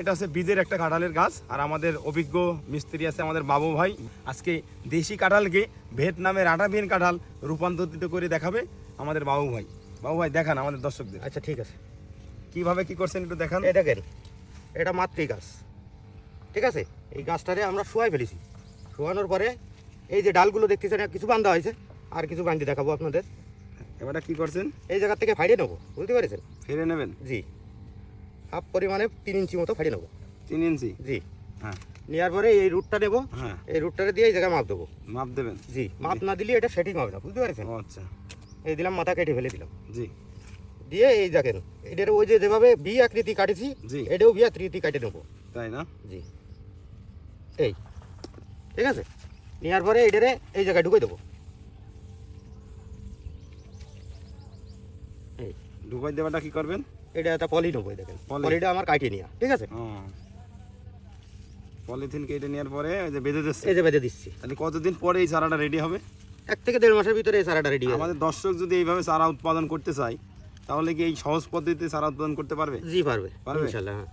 এটা হচ্ছে বীজের একটা কাঁঠালের গাছ আর আমাদের অভিজ্ঞ মিস্ত্রি আছে আমাদের বাবু ভাই। আজকে দেশি কাঁঠালকে ভিয়েতনামের আটাবিন কাঁঠাল রূপান্তরিত করে দেখাবে আমাদের বাবু ভাই। বাবু ভাই দেখান আমাদের দর্শকদের। আচ্ছা ঠিক আছে। কীভাবে কি করছেন একটু দেখান। এটা দেখেন এটা মাতৃ গাছ। ঠিক আছে? এই গাছটারে আমরা শোয়াই ফেলেছি। শোয়ানোর পরে এই যে ডালগুলো দেখতেছেন কিছু বান্ধা হয়েছে। আর কিছু বান্ধি দেখাবো আপনাদের। এবারে কি করছেন? এই জায়গা থেকে ফাইড়ে নেব। বুঝতে পেরেছেন? ফিরে নেবেন? জি। হাফ পরিমাণে তিন ইঞ্চি মতো ফাইড়ে নেব। তিন ইঞ্চি? জি। হ্যাঁ। নেওয়ার পরে এই রুটটা নেব। হ্যাঁ। এই রুটটারে দিয়ে এই জায়গায় মাপ দেবো। মাপ দেবেন? জি। মাপ না দিলে এটা সেটিং হবে না বুঝতে পেরেছেন? আচ্ছা। এই দিলাম মাথা কেটে ফেলে দিলাম। জি। দিয়ে এই দেখেন এটার ওই যে যেভাবে বি আকৃতি কাটেছি জি। এটাও বি আকৃতি কাটে নেব। তাই না? জি। এই। ঠিক আছে? নেওয়ার পরে এটারে এই জায়গায় ঢুকে দেবো। এই। ঢুকাই দেওয়াটা কি করবেন? এটা একটা পলি নেব দেখেন। পলিটা আমার কাটিয়ে নিয়া ঠিক আছে? পলিথিন কেটে নেওয়ার পরে এই যে বেঁধে দিচ্ছে? এই যে বেঁধে দিচ্ছি। তাহলে কতদিন পরে এই চারাটা রেডি হবে? এক থেকে দেড় মাসের ভিতরে এই চারাটা রেডি হবে আমাদের দর্শক যদি এইভাবে চারা উৎপাদন করতে চায় তাহলে কি এই সহজ পদ্ধতিতে চারা উৎপাদন করতে পারবে? জি পারবে। পারবে? ইনশাল্লাহ হ্যাঁ।